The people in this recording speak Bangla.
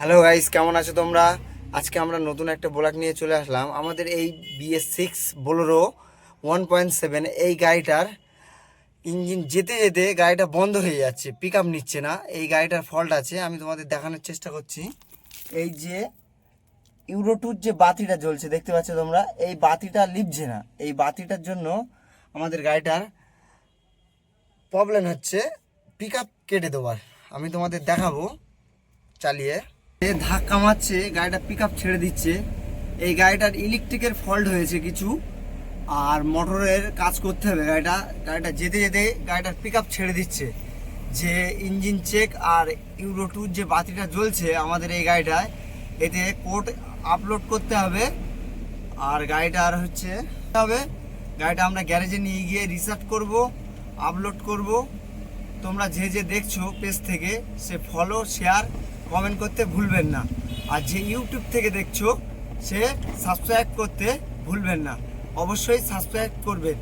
হ্যালো গাইস কেমন আছো তোমরা? আজকে আমরা নতুন একটা ব্লগ নিয়ে চলে আসলাম। আমাদের এই BS six Bolero one point seven এই গাড়িটার ইঞ্জিন যেতে যেতে গাড়িটা বন্ধ হয়ে যাচ্ছে পিক আপ নিচ্ছে না। এই গাড়িটার ফল্ট আছে, আমি তোমাদের দেখানোর চেষ্টা করছি। এই যে ইউরো টুর যে বাতিটা জ্বলছে, দেখতে পাচ্ছ তোমরা? এই বাতিটা লিপছে না। এই বাতিটার জন্য আমাদের গাড়িটার প্রবলেম হচ্ছে পিক আপ কেটে দেওয়ার। আমি তোমাদের দেখাবো চালিয়ে। এ ধাক্কা মারছে, গাড়িটা পিক ছেড়ে দিচ্ছে। এই গাড়িটার ইলেকট্রিকের ফল্ট হয়েছে কিছু, আর মোটরের কাজ করতে হবে গাড়িটা। গাড়িটা যেতে যেতে গাড়িটার পিক ছেড়ে দিচ্ছে। যে ইঞ্জিন চেক আর ইউরো টুর যে বাতিটা জ্বলছে আমাদের এই গাড়িটায়, এতে কোড আপলোড করতে হবে। আর গাড়িটা আর হচ্ছে, হবে। গাড়িটা আমরা গ্যারেজে নিয়ে গিয়ে রিসার্চ করব আপলোড করব। তোমরা যে যে দেখছ পেজ থেকে, সে ফলো শেয়ার কমেন্ট করতে ভুলবেন না। আর যে ইউটিউব থেকে দেখছ, সে সাবস্ক্রাইব করতে ভুলবেন না। অবশ্যই সাবস্ক্রাইব করবেন।